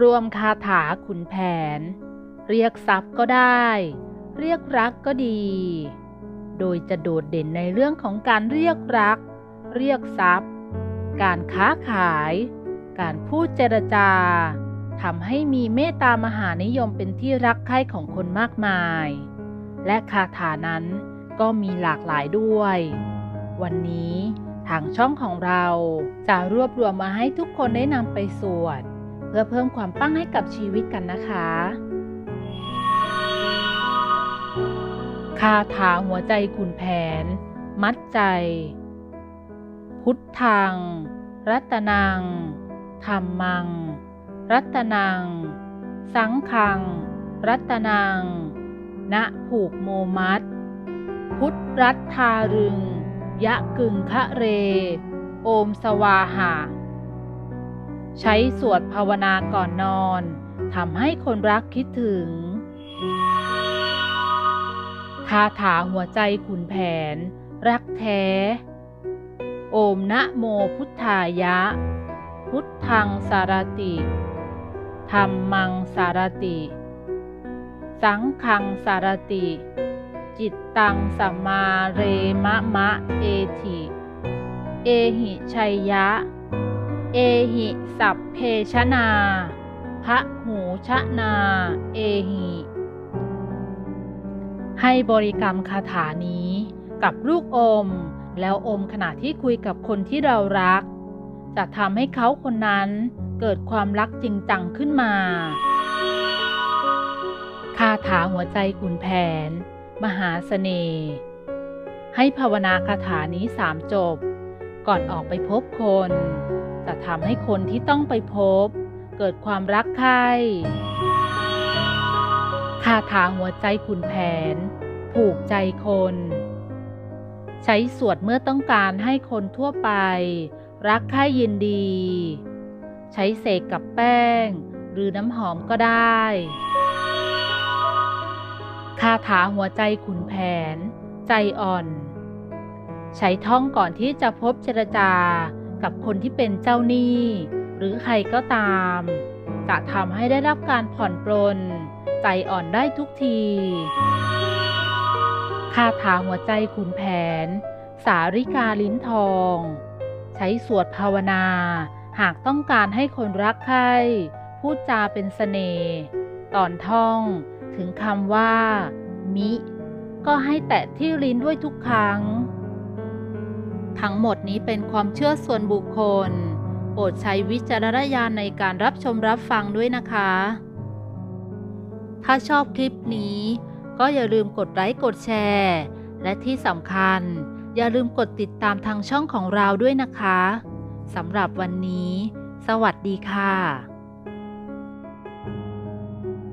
รวมคาถาขุนแผน เรียกทรัพย์ก็ได้ เรียกรักก็ดี โดยจะโดดเด่นในเรื่องของการเรียกรัก เรียกทรัพย์ การค้าขาย การพูดเจรจาทำให้มีเมตตามหานิยมเป็นที่รักใคร่ของคนมากมาย และคาถานั้นก็มีหลากหลายด้วย วันนี้ทางช่องของเราจะรวบรวมมาให้ทุกคนได้นำไปสวด เพื่อเพิ่มความปั้งให้กับชีวิตกันนะคะคาถาหัวใจขุนแผน มัดใจ พุทธัง รัตนังธรรมัง รัตนัง สังขัง รัตนัง ณผูกโมมัด พุทธรัตทารึง ยะกึงคะเร โอมสวาหะ ใช้สวดภาวนาก่อนนอนทำให้คนรักคิดถึง คาถาหัวใจขุนแผน รักแท้ โอมนะโมพุทธายะ พุทธังสารติธรรมังสารติ สังขังสารติ จิตตังสัมมาเรมะมะเอธิเอหิชัยยะ เอหิสัพเพชนาพระหูชนา เอหิ ให้บริกรรมคาถานี้กับลูกอม แล้วอมขณะที่คุยกับคนที่เรารัก จะทำให้เขาคนนั้นเกิดความรักจริงจังขึ้นมา คาถาหัวใจขุนแผน มหาเสน่ห์ ให้ภาวนาคาถานี้สามจบ ก่อนออกไปพบคน จะทำให้คนที่ต้องไปพบ เกิดความรักใคร่คาถาหัวใจขุนแผน ผูกใจคน ใช้สวดเมื่อต้องการให้คนทั่วไป รักใคร่ยินดี ใช้เสกกับแป้ง หรือน้ำหอมก็ได้คาถาหัวใจขุนแผน ใจอ่อน ใช้ท่องก่อนที่จะพบเจรจา กับคนที่เป็นเจ้าหนี้ หรือใครก็ตาม จะทำให้ได้รับการผ่อนปลน ใจอ่อนได้ทุกทีคาถาหัวใจขุนแผน สาริกาลิ้นทอง ใช้สวดภาวนา หากต้องการให้คนรักใครพูดจาเป็นสเสน่ห์ตอนท่องถึงคำว่า มิ ก็ให้แตะที่ลิ้นด้วยทุกครั้ง ทั้งหมดนี้เป็นความเชื่อส่วนบุคคล โปรดใช้วิจารณญาณในการรับชมรับฟังด้วยนะคะ ถ้าชอบคลิปนี้ ก็อย่าลืมกดไลค์กดแชร์ และที่สำคัญ อย่าลืมกดติดตามทางช่องของเราด้วยนะคะสำหรับวันนี้ สวัสดีค่ะ